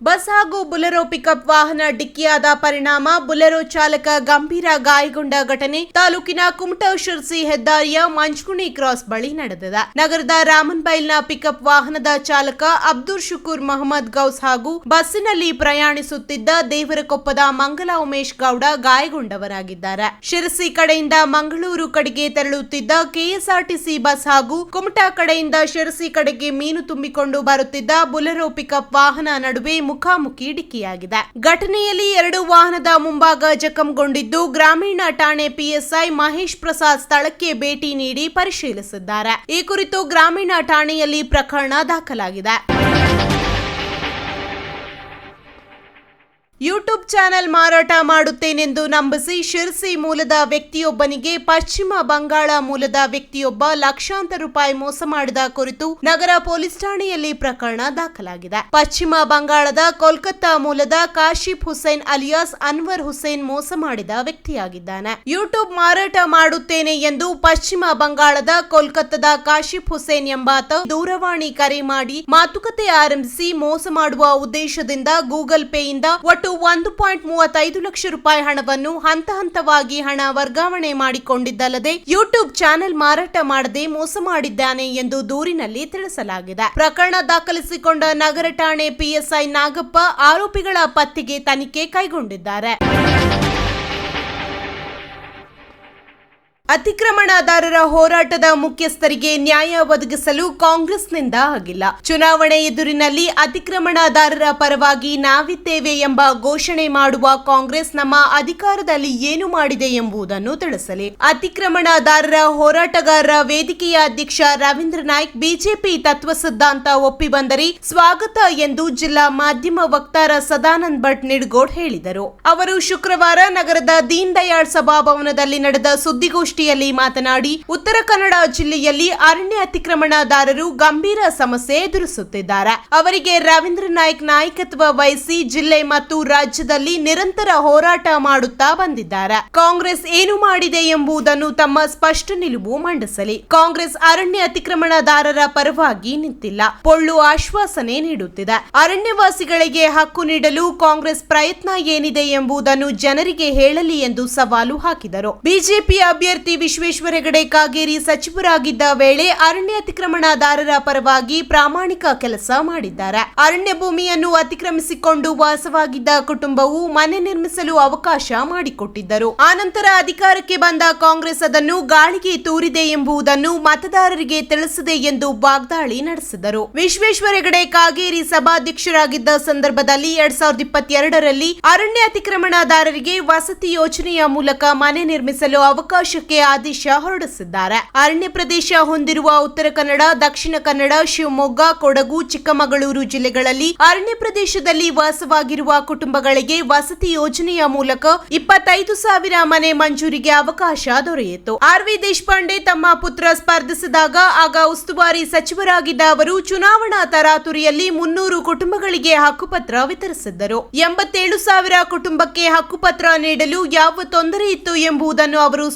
Bus ಹಾಗೂ Bolero pickup ವಾಹನ ಡಿಕ್ಕಿಯಾದ ಪರಿಣಾಮ ಬುಲೆರೋ ಚಾಲಕ ಗಂಭೀರ ಗಾಯಗೊಂಡ ಘಟನೆ ತಾಲೂಕಿನ ಕುಮಟಾ ಶಿರ್ಸಿ ಹೆದ್ದಾರಿಯ ಮಂಚುಗುಣಿ ಕ್ರಾಸ್ ಬಳಿ ನಡೆದಿದೆ. ನಗರದ ರಾಮನ್ಬೈಲ್ನ ಪಿಕಪ್ ವಾಹನದ ಚಾಲಕ ಅಬ್ದುಲ್ ಶುಕೂರ್ ಮೊಹಮ್ಮದ್ ಗೌಸ್ ಹಾಗೂ ಬಸ್ಸಿನಲ್ಲಿ ಪ್ರಯಾಣಿಸುತ್ತಿದ್ದ ದೇವರಕೊಪ್ಪದ ಮಂಗಲ ಉಮೇಶ್ ಗೌಡ ಗಾಯಗೊಂಡವರಾಗಿದ್ದಾರೆ. ಶಿರಸಿ ಕಡೆಯಿಂದ ಮಂಗಳೂರು ಕಡೆಗೆ ತೆರಳುತ್ತಿದ್ದ ಕೆಎಸ್ಆರ್ಟಿಸಿ ಬಸ್ ಹಾಗೂ ಕುಮಟಾ ಕಡೆಯಿಂದ ಶಿರಸಿ ಕಡೆಗೆ ಮೀನು ತುಂಬಿಕೊಂಡು ಬರುತ್ತಿದ್ದ ಬುಲೆರೋ ಪಿಕಪ್ ವಾಹನ ನಡುವೆ ಮುಖಾಮುಖಿ ಡಿಕ್ಕಿಯಾಗಿದೆ ಘಟನೆಯಲ್ಲಿ ಎರಡು ವಾಹನದ ಮುಂಭಾಗ ಜಖಂಗೊಂಡಿದ್ದು ಗ್ರಾಮೀಣ ಠಾಣೆ ಪಿಎಸ್ಐ ಮಹೇಶ್ ಪ್ರಸಾದ್ ಸ್ಥಳಕ್ಕೆ ಭೇಟಿ ನೀಡಿ ಪರಿಶೀಲಿಸಿದ್ದಾರೆ. ಈ ಕುರಿತು ಗ್ರಾಮೀಣ ಠಾಣೆಯಲ್ಲಿ ಪ್ರಕರಣ ದಾಖಲಾಗಿದೆ. ಯೂಟ್ಯೂಬ್ ಚಾನೆಲ್ ಮಾರಾಟ ಮಾಡುತ್ತೇನೆಂದು ನಂಬಿಸಿ ಶಿರ್ಸಿ ಮೂಲದ ವ್ಯಕ್ತಿಯೊಬ್ಬನಿಗೆ ಪಶ್ಚಿಮ ಬಂಗಾಳ ಮೂಲದ ವ್ಯಕ್ತಿಯೊಬ್ಬ ಲಕ್ಷಾಂತರ ರೂಪಾಯಿ ಮೋಸ ಮಾಡಿದ ಕುರಿತು ನಗರ ಪೊಲೀಸ್ ಠಾಣೆಯಲ್ಲಿ ಪ್ರಕರಣ ದಾಖಲಾಗಿದೆ. ಪಶ್ಚಿಮ ಬಂಗಾಳದ ಕೋಲ್ಕತ್ತಾ ಮೂಲದ ಕಾಶಿಫ್ ಹುಸೇನ್ ಅಲಿಯಾಸ್ ಅನ್ವರ್ ಹುಸೇನ್ ಮೋಸ ಮಾಡಿದ ವ್ಯಕ್ತಿಯಾಗಿದ್ದಾನೆ. ಯೂಟ್ಯೂಬ್ ಮಾರಾಟ ಮಾಡುತ್ತೇನೆ ಎಂದು ಪಶ್ಚಿಮ ಬಂಗಾಳದ ಕೋಲ್ಕತ್ತಾದ ಕಾಶಿಫ್ ಹುಸೇನ್ ಎಂಬಾತ ದೂರವಾಣಿ ಕರೆ ಮಾಡಿ ಮಾತುಕತೆ ಆರಂಭಿಸಿ ಮೋಸ ಮಾಡುವ ಉದ್ದೇಶದಿಂದ ಗೂಗಲ್ ಪೇಯಿಂದ ಒಟ್ಟು ಒಂದು ಪಾಯಿಂಟ್ ಮೂವತ್ತೈದು ಲಕ್ಷ ರೂಪಾಯಿ ಹಣವನ್ನು ಹಂತ ಹಂತವಾಗಿ ಹಣ ವರ್ಗಾವಣೆ ಮಾಡಿಕೊಂಡಿದ್ದಲ್ಲದೆ ಯೂಟ್ಯೂಬ್ ಚಾನೆಲ್ ಮಾರಾಟ ಮಾಡದೆ ಮೋಸ ಮಾಡಿದ್ದಾನೆ ಎಂದು ದೂರಿನಲ್ಲಿ ತಿಳಿಸಲಾಗಿದೆ. ಪ್ರಕರಣ ದಾಖಲಿಸಿಕೊಂಡ ನಗರ ಠಾಣೆ ಪಿಎಸ್ಐ ನಾಗಪ್ಪ ಆರೋಪಿಗಳ ಪತ್ತೆಗೆ ತನಿಖೆ ಕೈಗೊಂಡಿದ್ದಾರೆ. ಅತಿಕ್ರಮಣದಾರರ ಹೋರಾಟದ ಮುಖ್ಯಸ್ಥರಿಗೆ ನ್ಯಾಯ ಒದಗಿಸಲು ಕಾಂಗ್ರೆಸ್ನಿಂದ ಆಗಿಲ್ಲ ಚುನಾವಣೆ ಎದುರಿನಲ್ಲಿ ಅತಿಕ್ರಮಣದಾರರ ಪರವಾಗಿ ನಾವಿದ್ದೇವೆ ಎಂಬ ಘೋಷಣೆ ಮಾಡುವ ಕಾಂಗ್ರೆಸ್ ನಮ್ಮ ಅಧಿಕಾರದಲ್ಲಿ ಏನು ಮಾಡಿದೆ ಎಂಬುದನ್ನು ತಿಳಿಸಲಿ. ಅತಿಕ್ರಮಣದಾರರ ಹೋರಾಟಗಾರರ ವೇದಿಕೆಯ ಅಧ್ಯಕ್ಷ ರವೀಂದ್ರ ನಾಯ್ಕ್ ಬಿಜೆಪಿ ತತ್ವ ಸಿದ್ಧಾಂತ ಒಪ್ಪಿ ಬಂದರೆ ಸ್ವಾಗತ ಎಂದು ಜಿಲ್ಲಾ ಮಾಧ್ಯಮ ವಕ್ತಾರ ಸದಾನಂದ್ ಭಟ್ ನಿಡ್ಗೋಡ್ ಹೇಳಿದರು. ಅವರು ಶುಕ್ರವಾರ ನಗರದ ದೀನ್ ದಯಾಳ್ ಸಭಾಭವನದಲ್ಲಿ ನಡೆದ ಸುದ್ದಿಗೋಷ್ಠಿಯಲ್ಲಿ ಮಾತನಾಡಿ, ಉತ್ತರ ಕನ್ನಡ ಜಿಲ್ಲೆಯಲ್ಲಿ ಅರಣ್ಯ ಅತಿಕ್ರಮಣದಾರರು ಗಂಭೀರ ಸಮಸ್ಯೆ ಎದುರಿಸುತ್ತಿದ್ದಾರೆ. ಅವರಿಗೆ ರವೀಂದ್ರ ನಾಯ್ಕ್ ನಾಯಕತ್ವ ವಹಿಸಿ ಜಿಲ್ಲೆ ಮತ್ತು ರಾಜ್ಯದಲ್ಲಿ ನಿರಂತರ ಹೋರಾಟ ಮಾಡುತ್ತಾ ಬಂದಿದ್ದಾರೆ. ಕಾಂಗ್ರೆಸ್ ಏನು ಮಾಡಿದೆ ಎಂಬುದನ್ನು ತಮ್ಮ ಸ್ಪಷ್ಟ ನಿಲುವು ಮಂಡಿಸಲಿ. ಕಾಂಗ್ರೆಸ್ ಅರಣ್ಯ ಅತಿಕ್ರಮಣದಾರರ ಪರವಾಗಿ ನಿಂತಿಲ್ಲ. ಪೊಳ್ಳು ಆಶ್ವಾಸನೆ ನೀಡುತ್ತಿದೆ. ಅರಣ್ಯವಾಸಿಗಳಿಗೆ ಹಕ್ಕು ನೀಡಲು ಕಾಂಗ್ರೆಸ್ ಪ್ರಯತ್ನ ಏನಿದೆ ಎಂಬುದನ್ನು ಜನರಿಗೆ ಹೇಳಲಿ ಎಂದು ಸವಾಲು ಹಾಕಿದರು. ಬಿಜೆಪಿ ಅಭ್ಯರ್ಥಿ ವಿಶ್ವೇಶ್ವರ ಹೆಗಡೆ ಕಾಗೇರಿ ಸಚಿವರಾಗಿದ್ದ ವೇಳೆ ಅರಣ್ಯ ಅತಿಕ್ರಮಣದಾರರ ಪರವಾಗಿ ಪ್ರಾಮಾಣಿಕ ಕೆಲಸ ಮಾಡಿದ್ದಾರೆ. ಅರಣ್ಯ ಭೂಮಿಯನ್ನು ಅತಿಕ್ರಮಿಸಿಕೊಂಡು ವಾಸವಾಗಿದ್ದ ಕುಟುಂಬವು ಮನೆ ನಿರ್ಮಿಸಲು ಅವಕಾಶ ಮಾಡಿಕೊಟ್ಟಿದ್ದರು. ಆನಂತರ ಅಧಿಕಾರಕ್ಕೆ ಬಂದ ಕಾಂಗ್ರೆಸ್ ಅದನ್ನು ಗಾಳಿಗೆ ತೂರಿದೆ ಎಂಬುದನ್ನು ಮತದಾರರಿಗೆ ತಿಳಿಸಿದೆ ಎಂದು ವಾಗ್ದಾಳಿ ನಡೆಸಿದರು. ವಿಶ್ವೇಶ್ವರ ಹೆಗಡೆ ಕಾಗೇರಿ ಸಭಾಧ್ಯಕ್ಷರಾಗಿದ್ದ ಸಂದರ್ಭದಲ್ಲಿ ಎರಡ್ ಸಾವಿರದ ಇಪ್ಪತ್ತೆರಡರಲ್ಲಿ ಅರಣ್ಯ ಅತಿಕ್ರಮಣದಾರರಿಗೆ ವಸತಿ ಯೋಜನೆಯ ಮೂಲಕ ಮನೆ ನಿರ್ಮಿಸಲು ಅವಕಾಶಕ್ಕೆ ಆದೇಶ ಹೊರಡಿಸಿದ್ದಾರೆ. ಅರಣ್ಯ ಪ್ರದೇಶ ಹೊಂದಿರುವ ಉತ್ತರ ಕನ್ನಡ, ದಕ್ಷಿಣ ಕನ್ನಡ, ಶಿವಮೊಗ್ಗ, ಕೊಡಗು, ಚಿಕ್ಕಮಗಳೂರು ಜಿಲ್ಲೆಗಳಲ್ಲಿ ಅರಣ್ಯ ಪ್ರದೇಶದಲ್ಲಿ ವಾಸವಾಗಿರುವ ಕುಟುಂಬಗಳಿಗೆ ವಸತಿ ಯೋಜನೆಯ ಮೂಲಕ ಇಪ್ಪತ್ತೈದು ಸಾವಿರ ಮನೆ ಮಂಜೂರಿಗೆ ಅವಕಾಶ ದೊರೆಯಿತು. ಆರ್ ವಿ ದೇಶಪಾಂಡೆ ತಮ್ಮ ಪುತ್ರ ಸ್ಪರ್ಧಿಸಿದಾಗ ಆಗ ಉಸ್ತುವಾರಿ ಸಚಿವರಾಗಿದ್ದ ಅವರು ಚುನಾವಣಾ ತರಾತುರಿಯಲ್ಲಿ ಮುನ್ನೂರು ಕುಟುಂಬಗಳಿಗೆ ಹಕ್ಕುಪತ್ರ ವಿತರಿಸಿದ್ದರು. ಎಂಬತ್ತೇಳು ಸಾವಿರ ಕುಟುಂಬಕ್ಕೆ ಹಕ್ಕುಪತ್ರ ನೀಡಲು ಯಾವ ತೊಂದರೆ ಇತ್ತು ಎಂಬುದನ್ನು ಅವರು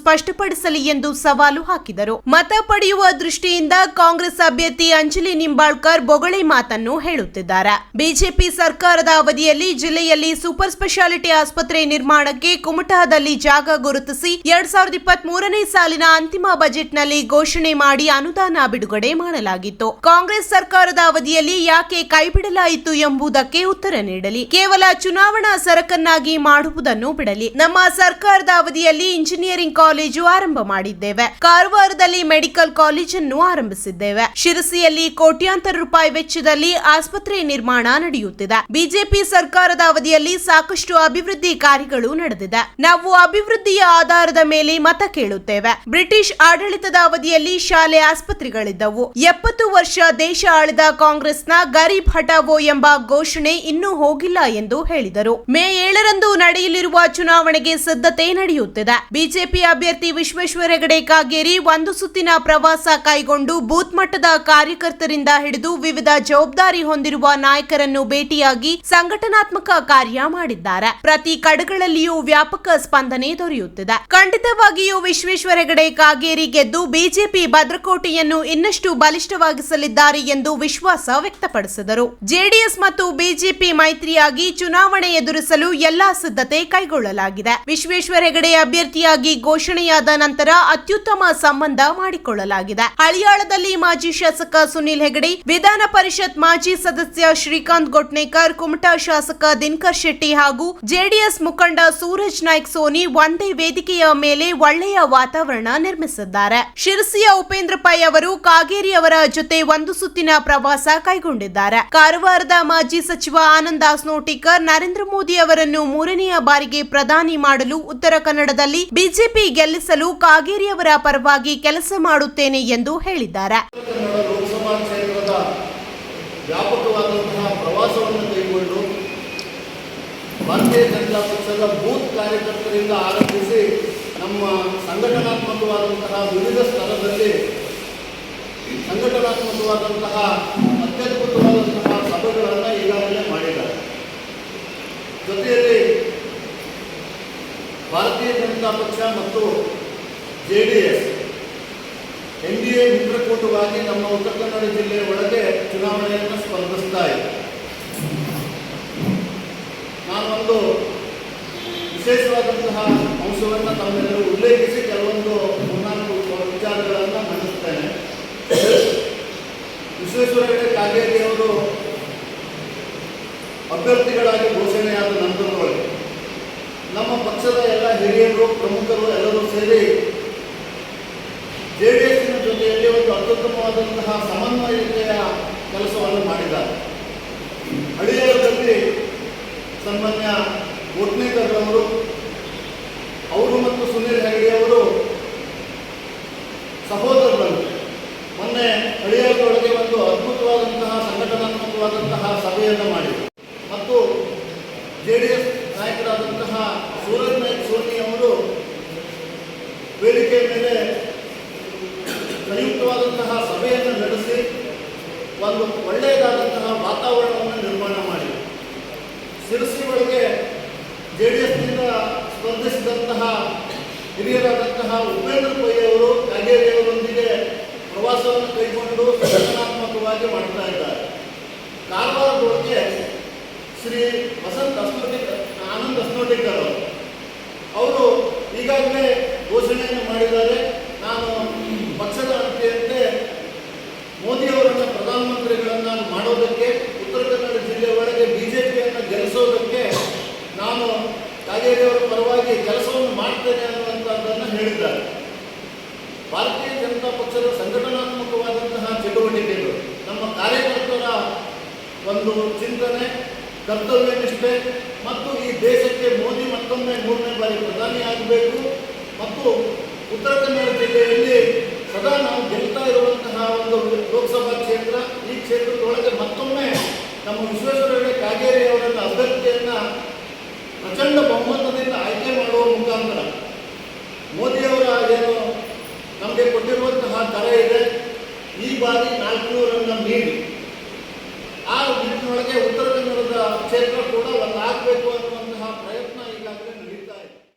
ಸ್ಪಷ್ಟಪಡಿಸಲಿ ಎಂದು ಸವಾಲು ಹಾಕಿದರು. ಮತ ಪಡೆಯುವ ದೃಷ್ಟಿಯಿಂದ ಕಾಂಗ್ರೆಸ್ ಅಭ್ಯರ್ಥಿ ಅಂಜಲಿ ನಿಂಬಾಳ್ಕರ್ ಬೊಗಳೆ ಮಾತನ್ನು ಹೇಳುತ್ತಿದ್ದಾರೆ. ಬಿಜೆಪಿ ಸರ್ಕಾರದ ಅವಧಿಯಲ್ಲಿ ಜಿಲ್ಲೆಯಲ್ಲಿ ಸೂಪರ್ ಸ್ಪೆಷಾಲಿಟಿ ಆಸ್ಪತ್ರೆ ನಿರ್ಮಾಣಕ್ಕೆ ಕುಮಟಾದಲ್ಲಿ ಜಾಗ ಗುರುತಿಸಿ ಎರಡ್ ಸಾವಿರದ ಇಪ್ಪತ್ತ್ ಮೂರನೇ ಸಾಲಿನ ಅಂತಿಮ ಬಜೆಟ್ನಲ್ಲಿ ಘೋಷಣೆ ಮಾಡಿ ಅನುದಾನ ಬಿಡುಗಡೆ ಮಾಡಲಾಗಿತ್ತು. ಕಾಂಗ್ರೆಸ್ ಸರ್ಕಾರದ ಅವಧಿಯಲ್ಲಿ ಯಾಕೆ ಕೈಬಿಡಲಾಯಿತು ಎಂಬುದಕ್ಕೆ ಉತ್ತರ ನೀಡಲಿ. ಕೇವಲ ಚುನಾವಣಾ ಸರಕನ್ನಾಗಿ ಮಾಡುವುದನ್ನು ಬಿಡಲಿ. ನಮ್ಮ ಸರ್ಕಾರದ ಅವಧಿಯಲ್ಲಿ ಇಂಜಿನಿಯರಿಂಗ್ ಕಾಲೇಜು ಆರಂಭ ಮಾಡಿದ್ದೇವೆ. ಕಾರವಾರದಲ್ಲಿ ಮೆಡಿಕಲ್ ಕಾಲೇಜನ್ನು ಆರಂಭಿಸಿದ್ದೇವೆ. ಶಿರಸಿಯಲ್ಲಿ ಕೋಟ್ಯಾಂತರ ರೂಪಾಯಿ ವೆಚ್ಚದಲ್ಲಿ ಆಸ್ಪತ್ರೆ ನಿರ್ಮಾಣ ನಡೆಯುತ್ತಿದೆ. ಬಿಜೆಪಿ ಸರ್ಕಾರದ ಅವಧಿಯಲ್ಲಿ ಸಾಕಷ್ಟು ಅಭಿವೃದ್ಧಿ ಕಾರ್ಯಗಳು ನಡೆದಿದೆ. ನಾವು ಅಭಿವೃದ್ಧಿಯ ಆಧಾರದ ಮೇಲೆ ಮತ ಕೇಳುತ್ತೇವೆ. ಬ್ರಿಟಿಷ್ ಆಡಳಿತದ ಅವಧಿಯಲ್ಲಿ ಶಾಲೆ ಆಸ್ಪತ್ರೆಗಳಿದ್ದವು. ಎಪ್ಪತ್ತು ವರ್ಷ ದೇಶ ಆಳಿದ ಕಾಂಗ್ರೆಸ್ನ ಗರೀಬ್ ಹಟಾವೋ ಎಂಬ ಘೋಷಣೆ ಇನ್ನೂ ಹೋಗಿಲ್ಲ ಎಂದು ಹೇಳಿದರು. ಮೇ ಏಳರಂದು ನಡೆಯಲಿರುವ ಚುನಾವಣೆಗೆ ಸಿದ್ಧತೆ ನಡೆಯುತ್ತಿದೆ. ಬಿಜೆಪಿ ಅಭ್ಯರ್ಥಿ ವಿಶ್ವ ವಿಶ್ವೇಶ್ವರ ಹೆಗಡೆ ಕಾಗೇರಿ ಒಂದು ಸುತ್ತಿನ ಪ್ರವಾಸ ಕೈಗೊಂಡು ಬೂತ್ ಮಟ್ಟದ ಕಾರ್ಯಕರ್ತರಿಂದ ಹಿಡಿದು ವಿವಿಧ ಜವಾಬ್ದಾರಿ ಹೊಂದಿರುವ ನಾಯಕರನ್ನು ಭೇಟಿಯಾಗಿ ಸಂಘಟನಾತ್ಮಕ ಕಾರ್ಯ ಮಾಡಿದ್ದಾರೆ. ಪ್ರತಿ ಕಡೆಗಳಲ್ಲಿಯೂ ವ್ಯಾಪಕ ಸ್ಪಂದನೆ ದೊರೆಯುತ್ತಿದೆ. ಖಂಡಿತವಾಗಿಯೂ ವಿಶ್ವೇಶ್ವರ ಹೆಗಡೆ ಕಾಗೇರಿ ಗೆದ್ದು ಬಿಜೆಪಿ ಭದ್ರಕೋಟೆಯನ್ನು ಇನ್ನಷ್ಟು ಬಲಿಷ್ಠವಾಗಿಸಲಿದ್ದಾರೆ ಎಂದು ವಿಶ್ವಾಸ ವ್ಯಕ್ತಪಡಿಸಿದರು. ಜೆಡಿಎಸ್ ಮತ್ತು ಬಿಜೆಪಿ ಮೈತ್ರಿಯಾಗಿ ಚುನಾವಣೆ ಎದುರಿಸಲು ಎಲ್ಲಾ ಸಿದ್ಧತೆ ಕೈಗೊಳ್ಳಲಾಗಿದೆ. ವಿಶ್ವೇಶ್ವರ ಹೆಗಡೆ ಅಭ್ಯರ್ಥಿಯಾಗಿ ಘೋಷಣೆಯಾದ ನಂತರ ಅತ್ಯುತ್ತಮ ಸಂಬಂಧ ಮಾಡಿಕೊಳ್ಳಲಾಗಿದೆ. ಹಳಿಯಾಳದಲ್ಲಿ ಮಾಜಿ ಶಾಸಕ ಸುನಿಲ್ ಹೆಗಡೆ, ವಿಧಾನ ಪರಿಷತ್ ಮಾಜಿ ಸದಸ್ಯ ಶ್ರೀಕಾಂತ್ ಗೊಟ್ನೇಕರ್, ಕುಮಟಾ ಶಾಸಕ ದಿನಕರ್ ಶೆಟ್ಟಿ ಹಾಗೂ ಜೆಡಿಎಸ್ ಮುಖಂಡ ಸೂರಜ್ ನಾಯ್ಕ್ ಸೋನಿ ಒಂದೇ ವೇದಿಕೆಯ ಮೇಲೆ ಒಳ್ಳೆಯ ವಾತಾವರಣ ನಿರ್ಮಿಸಿದ್ದಾರೆ. ಶಿರಸಿಯ ಉಪೇಂದ್ರ ಪೈ ಅವರು ಕಾಗೇರಿ ಅವರ ಜೊತೆ ಒಂದು ಸುತ್ತಿನ ಪ್ರವಾಸ ಕೈಗೊಂಡಿದ್ದಾರೆ. ಕಾರವಾರದ ಮಾಜಿ ಸಚಿವ ಆನಂದ್ ಆಸ್ನೋಟಿಕರ್ ನರೇಂದ್ರ ಮೋದಿ ಅವರನ್ನು ಮೂರನೆಯ ಬಾರಿಗೆ ಪ್ರಧಾನಿ ಮಾಡಲು ಉತ್ತರ ಕನ್ನಡದಲ್ಲಿ ಬಿಜೆಪಿ ಗೆಲ್ಲಿಸಲು ಕಾಗೇರಿ ಅವರ ಪರವಾಗಿ ಕೆಲಸ ಮಾಡುತ್ತೇನೆ ಎಂದು ಹೇಳಿದ್ದಾರೆ. ವ್ಯಾಪಕವಾದಂತಹ ಪ್ರವಾಸವನ್ನು ಕೈಗೊಂಡು ಜನತಾ ಪಕ್ಷದ ಬೂತ್ ಕಾರ್ಯಕರ್ತರಿಂದ ಆರಂಭಿಸಿ ನಮ್ಮ ಸಂಘಟನಾತ್ಮಕವಾದಂತಹ ವಿವಿಧ ಸ್ಥಳದಲ್ಲಿ ಸಂಘಟನಾತ್ಮಕವಾದಂತಹ ಅತ್ಯದ್ಭುತವಾದಂತಹ ಸಭೆಗಳನ್ನು ಈಗಾಗಲೇ ಮಾಡಿದ್ದಾರೆ. ಜೊತೆಯಲ್ಲಿ ಭಾರತೀಯ ಜನತಾ ಪಕ್ಷ ಮತ್ತು J D S N D A ಮಿತ್ರಕೂಟವಾಗಿ ನಮ್ಮ ಉತ್ತರ ಕನ್ನಡ ಜಿಲ್ಲೆಯ ಒಳಗೆ ಚುನಾವಣೆಯನ್ನು ಸ್ಪರ್ಧಿಸ್ತಾ ಇದೆ. ನಾನೊಂದು ವಿಶೇಷವಾದಂತಹ ಅಂಶವನ್ನು ತಮ್ಮೆಲ್ಲರೂ ಉಲ್ಲೇಖಿಸಿ ಕೆಲವೊಂದು ಮೂರ್ನಾಲ್ಕು ವಿಚಾರಗಳನ್ನು ಮಂಡಿಸ್ತೇನೆ. ವಿಶ್ವೇಶ್ವರ ಕಾಗೇರಿಯವರು ಅಭ್ಯರ್ಥಿಗಳಾಗಿ ಘೋಷಣೆಯಾದ ನಂತರದೊಳಗೆ ನಮ್ಮ ಪಕ್ಷದ ಎಲ್ಲ ಹಿರಿಯರು, ಪ್ರಮುಖರು ಎಲ್ಲರೂ ಸೇರಿ ಜೆ ಡಿ ಜೊತೆಯಲ್ಲಿ ಒಂದು ಅತ್ಯುತ್ತಮವಾದಂತಹ ಸಮನ್ವಯತೆಯ ಕೆಲಸವನ್ನು ಮಾಡಿದ್ದಾರೆ. ಹಳಿಯದಲ್ಲಿ ಸನ್ಮಾನ್ಯ ಕೋಟ್ನೇಕರ್ ಅವರು ಅವರು ಮತ್ತು ಸುನೀಲ್ ಹೆಗಡೆ ಅವರು ಸಹೋದರರು. ಮೊನ್ನೆ ಹಳಿಯಾಳದೊಳಗೆ ಒಂದು ಅದ್ಭುತವಾದಂತಹ ಸಂಘಟನಾತ್ಮಕವಾದಂತಹ ಸಭೆಯನ್ನು ಮಾಡಿದರು. ಮತ್ತು ಜೆ ಡಿ ಎಸ್ ನಾಯಕರಾದಂತಹ ಸೂರಜ್ ನಾಯ್ಕ್ ಸೋನಿ ಅವರು ವೇದಿಕೆಯ ಮೇಲೆ ಸಂಯುಕ್ತವಾದಂತಹ ಸಭೆಯನ್ನು ನಡೆಸಿ ಒಂದು ಒಳ್ಳೆಯದಾದಂತಹ ವಾತಾವರಣವನ್ನು ನಿರ್ಮಾಣ ಮಾಡಿ ಸಿರಸಿ ಒಳಗೆ ಜೆ ಡಿ ಎಸ್ನಿಂದ ಸ್ಪರ್ಧಿಸಿದಂತಹ ಹಿರಿಯರಾದಂತಹ ಉಪೇಂದ್ರ ಪೈ ಅವರು ಕಾಗೇರಿ ಅವರೊಂದಿಗೆ ಪ್ರವಾಸವನ್ನು ಕೈಗೊಂಡು ಸಂಘಟನಾತ್ಮಕವಾಗಿ ಮಾಡ್ತಾ ಇದ್ದಾರೆ. ಕಾರವಾರದೊಳಗೆ ಶ್ರೀ ವಸಂತ ಅಸ್ನೋಟಿಕರ್ ಆನಂದ್ ಅಸ್ನೋಟಿಕರ್ ಅವರು. ಅವರು ಈಗಾಗಲೇ ಘೋಷಣೆಯನ್ನು ಮಾಡಿದ್ದಾರೆ ನಾನು ಪಕ್ಷದ ಅಧ್ಯಕ್ಷತೆ ಮೋದಿ ಅವರನ್ನು ಪ್ರಧಾನಮಂತ್ರಿಗಳನ್ನ ಮಾಡೋದಕ್ಕೆ ಉತ್ತರ ಕನ್ನಡ ಜಿಲ್ಲೆ ಒಳಗೆ ಬಿಜೆಪಿಯನ್ನು ಗೆಲ್ಲಿಸೋದಕ್ಕೆ ನಾನು ಕಾಗೇರಿ ಅವರ ಪರವಾಗಿ ಕೆಲಸವನ್ನು ಮಾಡ್ತೇನೆ ಅನ್ನುವಂಥದ್ದನ್ನು ಹೇಳಿದ್ದಾರೆ ಭಾರತೀಯ ಜನತಾ ಪಕ್ಷದ ಸಂಘಟನಾತ್ಮಕವಾದಂತಹ ಚಟುವಟಿಕೆಗಳು ನಮ್ಮ ಕಾರ್ಯಕರ್ತರ ಒಂದು ಚಿಂತನೆ, ಕರ್ತವ್ಯ ನಿಷ್ಠೆ ಮತ್ತು ಈ ದೇಶಕ್ಕೆ ಮೋದಿ ಮತ್ತೊಮ್ಮೆ ಮೂರನೇ ಬಾರಿ ಪ್ರಧಾನಿ ಆಗಬೇಕು. ಮತ್ತು ಉತ್ತರ ಕನ್ನಡ ಜಿಲ್ಲೆಯಲ್ಲಿ ಸದಾ ನಾವು ಗೆಲ್ತಾ ಇರುವಂತಹ ಒಂದು ಲೋಕಸಭಾ ಕ್ಷೇತ್ರ, ಈ ಕ್ಷೇತ್ರದೊಳಗೆ ಮತ್ತೊಮ್ಮೆ ನಮ್ಮ ವಿಶ್ವೇಶ್ವರ ಹೆಗಡೆ ಕಾಗೇರಿ ಅವರನ್ನು ಅಭ್ಯರ್ಥಿಯನ್ನ ಪ್ರಚಂಡ ಬಹುಮತದಿಂದ ಆಯ್ಕೆ ಮಾಡುವ ಮುಖಾಂತರ ಮೋದಿಯವರ ಏನು ನಮಗೆ ಕೊಟ್ಟಿರುವಂತಹ ಕರೆ ಇದೆ, ಈ ಬಾರಿ ನಾಲ್ಕುನೂರನ್ನು ಮೀರಿ. ನಿಟ್ಟಿನೊಳಗೆ ಉತ್ತರ ಕನ್ನಡದ ಕ್ಷೇತ್ರ ಕೂಡ ಒಂದಾಗಬೇಕು ಅನ್ನುವಂತಹ ಪ್ರಯತ್ನ ಈಗಾಗಲೇ ನಡೀತಾ ಇದೆ.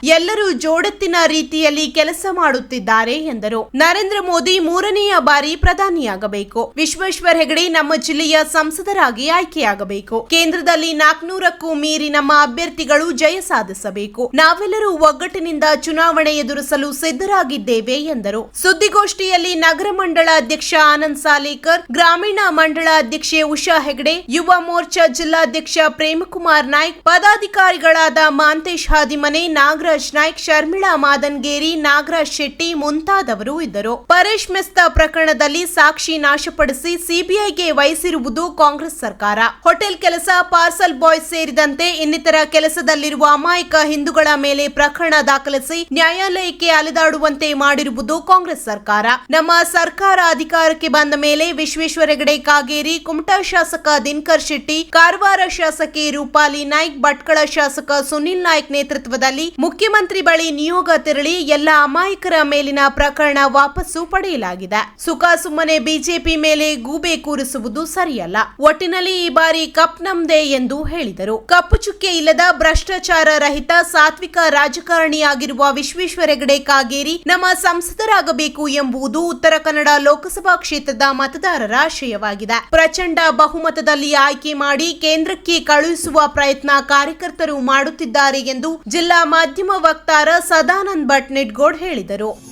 ಎಲ್ಲರೂ ಜೋಡತ್ತಿನ ರೀತಿಯಲ್ಲಿ ಕೆಲಸ ಮಾಡುತ್ತಿದ್ದಾರೆ ಎಂದರು. ನರೇಂದ್ರ ಮೋದಿ ಮೂರನೆಯ ಬಾರಿ ಪ್ರಧಾನಿಯಾಗಬೇಕು. ವಿಶ್ವೇಶ್ವರ್ ಹೆಗಡೆ ನಮ್ಮ ಜಿಲ್ಲೆಯ ಸಂಸದರಾಗಿ ಆಯ್ಕೆಯಾಗಬೇಕು. ಕೇಂದ್ರದಲ್ಲಿ ನಾಲ್ಕನೂರಕ್ಕೂ ಮೀರಿ ನಮ್ಮ ಅಭ್ಯರ್ಥಿಗಳು ಜಯ ಸಾಧಿಸಬೇಕು. ನಾವೆಲ್ಲರೂ ಒಗ್ಗಟ್ಟಿನಿಂದ ಚುನಾವಣೆ ಎದುರಿಸಲು ಸಿದ್ಧರಾಗಿದ್ದೇವೆ ಎಂದರು. ಸುದ್ದಿಗೋಷ್ಠಿಯಲ್ಲಿ ನಗರ ಮಂಡಳ ಅಧ್ಯಕ್ಷ ಆನಂದ್ ಸಾಲೇಕರ್, ಗ್ರಾಮೀಣ ಮಂಡಳ ಅಧ್ಯಕ್ಷೆ ಉಷಾ ಹೆಗಡೆ, ಯುವ ಮೋರ್ಚಾ ಜಿಲ್ಲಾಧ್ಯಕ್ಷ ಪ್ರೇಮಕುಮಾರ್ ನಾಯ್ಕ್, ಪದಾಧಿಕಾರಿಗಳಾದ ಮಾಂತೇಶ್ ಹಾದಿಮನೆ ನಾಗರಾಜ್ ನಾಯ್ಕ್ ಶರ್ಮಿಳಾ ಮಾದನ್ಗೇರಿ ನಾಗರಾಜ್ ಶೆಟ್ಟಿ ಮುಂತಾದವರು ಇದ್ದರು. ಪರೇಶ್ ಮೆಸ್ತಾ ಪ್ರಕರಣದಲ್ಲಿ ಸಾಕ್ಷಿ ನಾಶಪಡಿಸಿ ಸಿಬಿಐಗೆ ವಹಿಸಿರುವುದು ಕಾಂಗ್ರೆಸ್ ಸರ್ಕಾರ. ಹೋಟೆಲ್ ಕೆಲಸ, ಪಾರ್ಸಲ್ ಬಾಯ್ ಸೇರಿದಂತೆ ಇನ್ನಿತರ ಕೆಲಸದಲ್ಲಿರುವ ಅಮಾಯಕ ಹಿಂದೂಗಳ ಮೇಲೆ ಪ್ರಕರಣ ದಾಖಲಿಸಿ ನ್ಯಾಯಾಲಯಕ್ಕೆ ಅಲೆದಾಡುವಂತೆ ಮಾಡಿರುವುದು ಕಾಂಗ್ರೆಸ್ ಸರ್ಕಾರ. ನಮ್ಮ ಸರ್ಕಾರ ಅಧಿಕಾರಕ್ಕೆ ಬಂದ ಮೇಲೆ ವಿಶ್ವೇಶ್ವರ ಹೆಗಡೆ ಕಾಗೇರಿ, ಕುಮಟಾ ಶಾಸಕ ದಿನಕರ್ ಶೆಟ್ಟಿ, ಕಾರವಾರ ಶಾಸಕಿ ರೂಪಾಲಿ ನಾಯ್ಕ್, ಭಟ್ಕಳ ಶಾಸಕ ಸುನಿಲ್ ನಾಯ್ಕ್ ನೇತೃತ್ವದಲ್ಲಿ ಮುಖ್ಯ ಮುಖ್ಯಮಂತ್ರಿ ಬಳಿ ನಿಯೋಗ ತೆರಳಿ ಎಲ್ಲ ಅಮಾಯಕರ ಮೇಲಿನ ಪ್ರಕರಣ ವಾಪಸ್ಸು ಪಡೆಯಲಾಗಿದೆ. ಸುಖ ಸುಮ್ಮನೆ ಬಿಜೆಪಿ ಮೇಲೆ ಗೂಬೆ ಕೂರಿಸುವುದು ಸರಿಯಲ್ಲ. ಒಟ್ಟಿನಲ್ಲಿ ಈ ಬಾರಿ ಕಪ್ ನಮ್ದೆ ಎಂದು ಹೇಳಿದರು. ಕಪ್ಪು ಚುಕ್ಕೆ ಇಲ್ಲದ ಭ್ರಷ್ಟಾಚಾರ ರಹಿತ ಸಾತ್ವಿಕ ರಾಜಕಾರಣಿಯಾಗಿರುವ ವಿಶ್ವೇಶ್ವರ ಹೆಗಡೆ ಕಾಗೇರಿ ನಮ್ಮ ಸಂಸದರಾಗಬೇಕು ಎಂಬುದು ಉತ್ತರ ಕನ್ನಡ ಲೋಕಸಭಾ ಕ್ಷೇತ್ರದ ಮತದಾರರ ಆಶಯವಾಗಿದೆ. ಪ್ರಚಂಡ ಬಹುಮತದಲ್ಲಿ ಆಯ್ಕೆ ಮಾಡಿ ಕೇಂದ್ರಕ್ಕೆ ಕಳುಹಿಸುವ ಪ್ರಯತ್ನ ಕಾರ್ಯಕರ್ತರು ಮಾಡುತ್ತಿದ್ದಾರೆ ಎಂದು ಜಿಲ್ಲಾ ಮಾಧ್ಯಮ ವಕ್ತಾರ ಸದಾನಂದ್ ಭಟ್ ನಿಡ್ಗೋಡ್ ಹೇಳಿದರು.